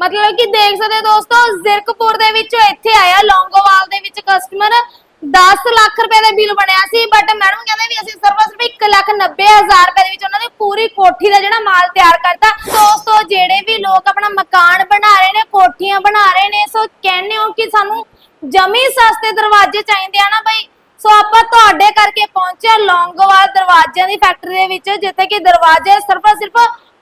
ਮਤਲਬ ਕਿ ਦੇਖ ਸਕਦੇ ਹੋ ਦੋਸਤੋ, ਜ਼ਿਰਕਪੁਰ ਦੇ ਵਿੱਚ ਇੱਥੇ ਆਇਆ, ਲੌਂਗੋਵਾਲ ਦੇ ਵਿੱਚ ਕਸਟਮਰ 10 ਲੱਖ ਰੁਪਏ ਦਾ ਬਿੱਲ ਬਣਿਆ ਸੀ ਬਟ ਮੈਡਮ ਕਹਿੰਦੇ ਵੀ ਅਸੀਂ ਸਿਰਫ ਸਿਰਫ 1 ਲੱਖ 90 ਹਜ਼ਾਰ ਰੁਪਏ ਦੇ ਵਿੱਚ ਉਹਨਾਂ ਦੀ ਪੂਰੀ ਕੋਠੀ ਦਾ ਜਿਹੜਾ ਮਾਲ ਤਿਆਰ ਕਰਤਾ। ਦੋਸਤੋ, ਜਿਹੜੇ ਵੀ ਲੋਕ ਆਪਣਾ ਮਕਾਨ ਬਣਾ ਰਹੇ ਨੇ, ਕੋਠੀਆਂ ਬਣਾ ਰਹੇ ਨੇ ਸੋ ਕਹਿੰਦੇ ਹੋ ਕਿ ਸਾਨੂੰ ਜਮੀ ਸਸਤੇ ਦਰਵਾਜ਼ੇ ਚਾਹੀਦੇ ਆ ਨਾ ਬਈ। ਸੋ ਆਪਾਂ ਕਰਕੇ ਪਹੁੰਚੇ ਲੌਂਗੋਵਾਲ ਦਰਵਾਜ਼ਿਆਂ ਦੀ ਫੈਕਟਰੀ ਦੇ ਵਿੱਚ ਜਿੱਥੇ ਕਿ ਦਰਵਾਜ਼ੇ ਸਿਰਫ ਸਿਰਫ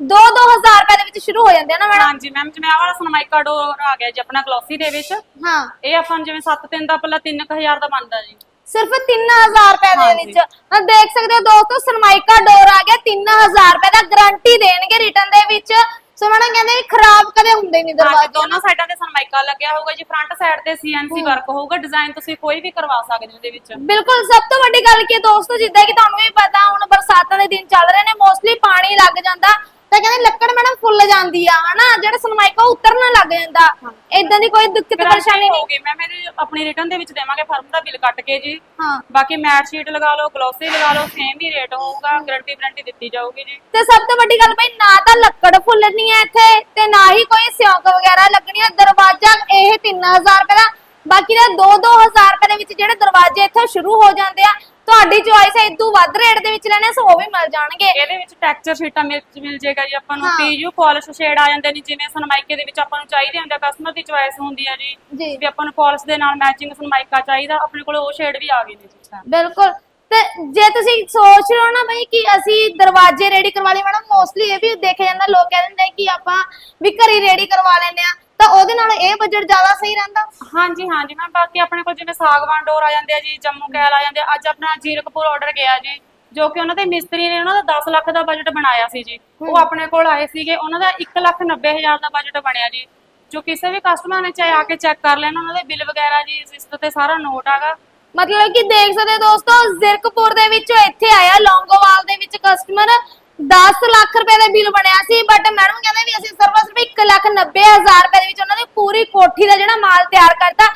2-2000 ਰੁਪਏ ਦੇ ਵਿੱਚ ਸ਼ੁਰੂ ਹੋ ਜਾਂਦੇ ਆ ਨਾ ਮੈਡਮ? ਹਾਂਜੀ ਮੈਮ ਜਿਵੇਂ ਆਹ ਵਾਲਾ ਸਨਮਾਈਕਾ ਡੋਰ ਆ ਗਿਆ ਜੀ ਆਪਣਾ ਗਲੋਸੀ ਦੇ ਵਿੱਚ। ਹਾਂ। ਇਹ ਆਪਾਂ ਨੂੰ ਜਿਵੇਂ 7 3 ਦਾ ਪਹਿਲਾਂ 3000 ਦਾ ਬਣਦਾ ਜੀ। ਸਿਰਫ 3000 ਰੁਪਏ ਦੇ ਹਾਂਜੀ। ਵਿੱਚ। ਆਹ ਦੇਖ ਸਕਦੇ ਹੋ ਦੋਸਤੋ ਸਰਮਾਈਕਾ ਡੋਰ ਆ ਗਿਆ 3000 ਰੁਪਏ ਦਾ ਗਾਰੰਟੀ ਦੇਣਗੇ ਰਿਟਰਨ ਦੇ ਵਿੱਚ। ਸੋ ਮੈਡਮ ਕਹਿੰਦੇ ਵੀ ਖਰਾਬ ਕਦੇ ਹੁੰਦੇ ਨਹੀਂ ਦਰਵਾਜ਼ੇ। ਦੋਨੋਂ ਸਾਈਡਾਂ ਤੇ ਸਨਮਾਈਕਾ ਲੱਗਿਆ ਹੋਊਗਾ ਜੀ ਫਰੰਟ ਸਾਈਡ ਤੇ ਸੀਐਨਸੀ ਵਰਕ ਹੋਊਗਾ ਡਿਜ਼ਾਈਨ ਤੁਸੀਂ ਕੋਈ ਵੀ ਕਰਵਾ ਸਕਦੇ ਹੋ ਉਹਦੇ ਵਿੱਚ। ਬਿਲਕੁਲ ਸਭ ਤੋਂ ਵੱਡੀ ਗੱਲ ਕੀ ਹੈ ਦੋਸਤੋ ਜਿੱਦਾਂ ਕਿ ਤੁਹਾਨੂੰ ਵੀ ਪਤਾ ਹੁਣ ਬਰਸਾਤਾਂ ਦੇ ਦਿਨ ਚੱਲ ਰਹੇ ਨੇ ਮੋਸਟਲੀ ਪਾਣੀ ਲੱਗ ਜਾਂਦਾ। ਤਾਂ ਕਹਿੰਦੇ ਲੱਕੜ ਮੈਡਮ ਫੁੱਲ ਜਾਂਦੀ ਆ ਹਨਾ? ਜਿਹੜਾ ਸਰਮਾਈਕਾ ਉਹ ਉਤਰਨ ਲੱਗ ਜਾਂਦਾ। ਇਦਾਂ ਦੀ ਕੋਈ ਦਿੱਕਤ ਪਰੇਸ਼ਾਨੀ ਨਹੀਂ? ਹੋਊਗੀ ਮੈਮ ਇਹਦੀ ਆਪਣੀ ਰਿਟਰਨ ਦੇ ਵਿੱਚ ਦੇਵਾਂਗੇ ਫਰਮ ਦਾ ਬਿੱਲ ਕੱਟ ਕੇ ਜੀ। ਹਾਂ। ਬਾਕੀ ਮੈਟ ਸ਼ੀਟ ਲਗਾ ਲਓ ਗਲੋਸੀ ਲਗਾ ਲਓ ਸੇਮ ਹੀ ਰੇਟ ਹੋਊਗਾ ਗਾਰੰਟੀ ਵਾਰੰਟੀ ਦਿੱਤੀ ਜਾਊਗੀ ਜੀ। ਤੇ ਸਭ ਤੋਂ ਵੱਡੀ ਗੱਲ ਬਈ ਨਾ ਤਾਂ ਲੱਕੜ ਫੁੱਲਣੀ ਹੈ ਇੱਥੇ ਤੇ ਨਾ ਹੀ ਕੋਈ ਸਿਉਂਕ ਵਗੈਰਾ ਲੱਗਣੀ ਹੈ ਦਰਵਾਜ਼ਾ ਇਹ 3000 ਰੁਪਏ ਦਾ। ਬਾਕੀ ਦਾ 2-2000 ਰੁਪਏ ਦੇ ਵਿੱਚ ਜਿਹੜੇ ਦਰਵਾਜ਼ੇ ਇੱਥੇ ਸ਼ੁਰੂ ਹੋ ਜਾਂਦੇ ਆ ਤੁਹਾਡੀ ਚੁਆਇਸ ਹੈ ਇਦੋਂ ਵੱਧ ਰੇਟ ਦੇ ਵਿੱਚ ਲੈਣੇ ਸੋ ਉਹ ਵੀ ਮਿਲ ਜਾਣਗੇ। ਇਹਦੇ ਵਿੱਚ ਟੈਕਸਚਰ ਸ਼ੀਟਾਂ ਮਿਲ ਮਿਲ ਜੇਗਾ ਜੀ ਆਪਾਂ ਨੂੰ ਹਾਂ। ਪੀਯੂ ਪਾਲਿਸ਼ ਸ਼ੇਡ ਆ ਜਾਂਦੇ ਨੇ ਜਿਵੇਂ ਸਨਮਾਈਕੇ ਦੇ ਵਿੱਚ ਆਪਾਂ ਨੂੰ ਚਾਹੀਦੇ ਹੁੰਦੇ ਕਸਟਮਰ ਦੀ ਚੁਆਇਸ ਹੁੰਦੀ ਆ ਜੀ। ਜੀ। ਵੀ ਆਪਾਂ ਨੂੰ ਪਾਲਿਸ਼ ਦੇ ਨਾਲ ਮੈਚਿੰਗ ਸਨਮਾਈਕਾ ਚਾਹੀਦਾ ਆਪਣੇ ਕੋਲ ਉਹ ਸ਼ੇਡ ਵੀ ਆ ਗਏ ਨੇ ਜੀ ਇਸ time। ਬਿਲਕੁਲ। ਤੇ ਜੇ ਤੁਸੀਂ ਸੋਚ ਰਹੇ ਹੋ ਨਾ ਬਈ ਕਿ ਅਸੀਂ ਦਰਵਾਜ਼ੇ ਰੈਡੀ ਕਰਵਾ ਲਈ ਮੈਡਮ ਮੋਸਟਲੀ ਇਹ ਵੀ ਦੇਖਿਆ ਜਾਂਦਾ ਲੋਕ ਕਹਿ ਦਿੰਦੇ ਆ ਕਿ ਆਪਾਂ ਵੀ ਘਰੀ ਰੈਡੀ ਕਰਵਾ ਲੈਂਦੇ ਆ। ਤਾਂ ਉਹਦੇ ਨਾਲ ਇਹ ਬਜਟ ਜ਼ਿਆਦਾ ਸਹੀ ਰਹਿੰਦਾ? ਹਾਂਜੀ ਹਾਂਜੀ ਮੈਂ ਬਾਕੀ ਆਪਣੇ ਕੋਲ ਜਿਵੇਂ ਸਾਗਵਾਨ ਡੋਰ ਆ ਜਾਂਦੇ ਆ ਜੀ ਜੰਮੂ ਕੈਲ ਆ ਜਾਂਦੇ ਆ ਅੱਜ ਆਪਣਾ ਜੀਰਕਪੁਰ ਆਰਡਰ ਗਿਆ ਜੀ ਜੋ ਕਿ ਉਹਨਾਂ ਦੇ ਮਿਸਤਰੀ ਨੇ ਉਹਨਾਂ ਦਾ 10 ਲੱਖ ਦਾ ਬਜਟ ਬਣਾਇਆ ਸੀ ਜੀ। ਉਹ ਆਪਣੇ ਕੋਲ ਆਏ ਸੀਗੇ ਉਹਨਾਂ ਦਾ 1 ਲੱਖ 90 ਹਜ਼ਾਰ ਦਾ ਬਜਟ ਬਣਿਆ ਜੀ। ਜੋ ਕਿਸੇ ਵੀ ਕਸਟਮਰ ਨੇ ਚਾਹੇ ਆ ਕੇ ਚੈੱਕ ਕਰ ਲੈਣ ਉਹਨਾਂ ਦੇ ਬਿੱਲ ਵਗੈਰਾ ਜੀ ਰਿਸਿਪਟ ਤੇ ਸਾਰਾ ਨੋਟ ਆਗਾ ਮਤਲਬ ਕਿ ਦੇਖ ਸਕਦੇ ਹੋ ਦੋਸਤੋ ਜ਼ਿਰਕਪੁਰ ਦੇ ਵਿੱਚ ਇੱਥੇ ਆਇਆ ਲੌਂਗੋਵਾਲ ਦੇ ਵਿੱਚ ਕਸਟਮਰ 10 ਲੱਖ ਰੁਪਏ ਦਾ ਬਿੱਲ ਬਣਿਆ ਸੀ ਬਟ ਮੈਡਮ ਕਹਿੰਦੇ ਵੀ ਅਸੀਂ ਸਿਰਫ ਸਿਰਫ 1 ਲੱਖ 90 ਹਜ਼ਾਰ ਰੁਪਏ ਦੇ ਵਿੱਚ ਉਹਨਾਂ ਦੀ ਪੂਰੀ ਕੋਠੀ ਦਾ ਜਿਹੜਾ ਮਾਲ ਤਿਆਰ ਕਰਤਾ।